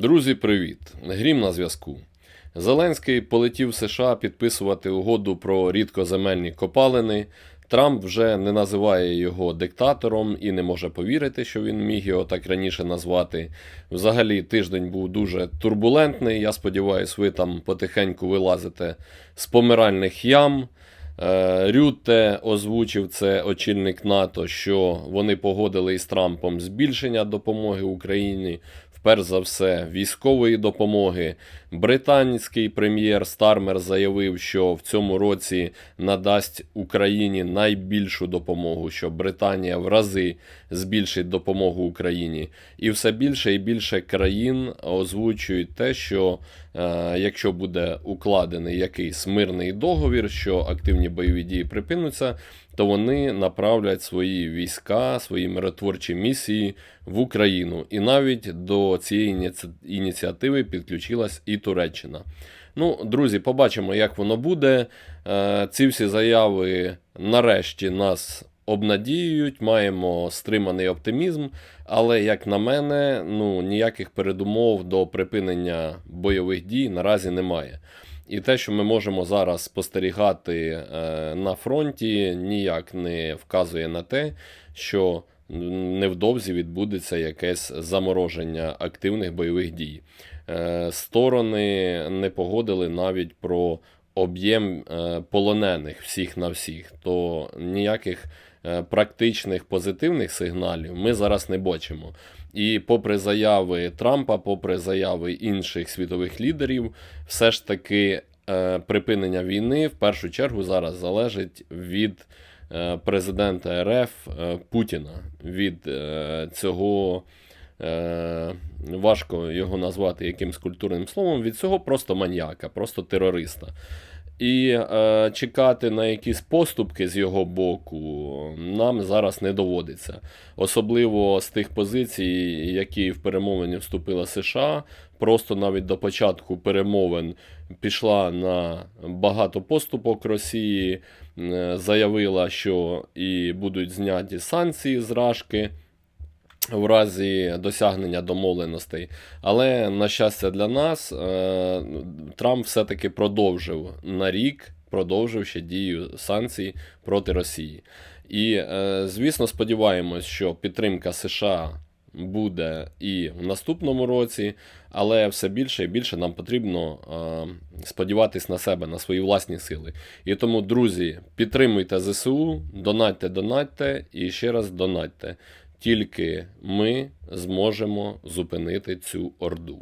Друзі, привіт! Грім на зв'язку. Зеленський полетів в США підписувати угоду про рідкоземельні копалини. Трамп вже не називає його диктатором і не може повірити, що він міг його так раніше назвати. Взагалі, тиждень був дуже турбулентний. Я сподіваюся, ви там потихеньку вилазите з помиральних ям. Е, Рютте озвучив це очільник НАТО, що вони погодили із Трампом збільшення допомоги Україні, вперш за все, військової допомоги. Британський прем'єр Стармер заявив, що в цьому році надасть Україні найбільшу допомогу, що Британія в рази збільшить допомогу Україні. І все більше і більше країн озвучують те, що е, якщо буде укладений якийсь мирний договір, що активні бойові дії припинуться, то вони направлять свої війська, свої миротворчі місії в Україну. І навіть до цієї ініціативи підключилась і Туреччина. Ну, друзі, побачимо, як воно буде. Е, Ці всі заяви нарешті нас обнадіюють, маємо стриманий оптимізм. Але, як на мене, ну, ніяких передумов до припинення бойових дій наразі немає. І те, що ми можемо зараз спостерігати е, на фронті, ніяк не вказує на те, що невдовзі відбудеться якесь замороження активних бойових дій. Е, Сторони не погодили навіть про об'єм е, полонених всіх на всіх, то ніяких е, практичних позитивних сигналів ми зараз не бачимо. І попри заяви Трампа, попри заяви інших світових лідерів, все ж таки е, припинення війни в першу чергу зараз залежить від президента РФ Путіна, від цього. Е, важко його назвати якимсь культурним словом, від цього просто маньяка, просто терориста. І е, чекати на якісь поступки з його боку нам зараз не доводиться. Особливо з тих позицій, які в перемовини вступила США. Просто навіть до початку перемовин пішла на багато поступок Росії, е, заявила, що і будуть зняті санкції з Рашки в разі досягнення домовленостей. Але, на щастя, для нас е, Трамп все-таки продовжив на рік, продовжив ще дію санкцій проти Росії. І, е, звісно, сподіваємось, що підтримка США. Буде і в наступному році, але все більше і більше нам потрібно е, сподіватись на себе, на свої власні сили. І тому, друзі, підтримуйте ЗСУ, донатьте, донатьте і ще раз донатьте. Тільки ми зможемо зупинити цю орду.